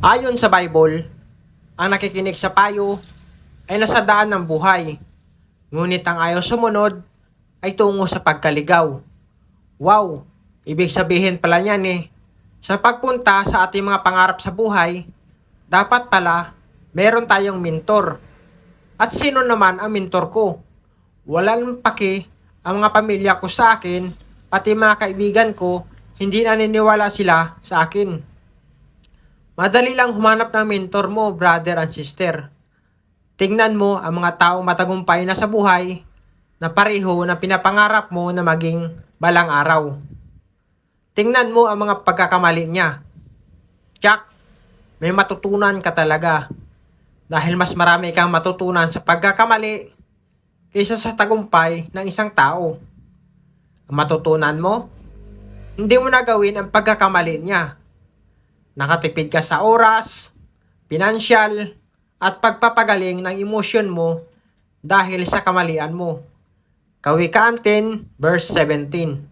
Ayon sa Bible, ang nakikinig sa payo ay nasa daan ng buhay. Ngunit ang ayaw sumunod ay tungo sa pagkaligaw. Wow! Ibig sabihin pala niyan eh, sa pagpunta sa ating mga pangarap sa buhay, dapat pala meron tayong mentor. At sino naman ang mentor ko? Walang paki ang mga pamilya ko sa akin, pati mga kaibigan ko, hindi naniniwala sila sa akin. Madali lang humanap ng mentor mo, brother and sister. Tingnan mo ang mga taong matagumpay na sa buhay na pareho na pinapangarap mo na maging balang araw. Tingnan mo ang mga pagkakamali niya. Jack, may matutunan ka talaga. Dahil mas marami kang matutunan sa pagkakamali kaysa sa tagumpay ng isang tao. Ang matutunan mo, hindi mo na gawin ang pagkakamali niya. Nakatipid ka sa oras, pinansyal, at pagpapagaling ng emosyon mo dahil sa kamalian mo. Kawikaan 10 verse 17